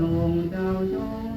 นงเจ้าจง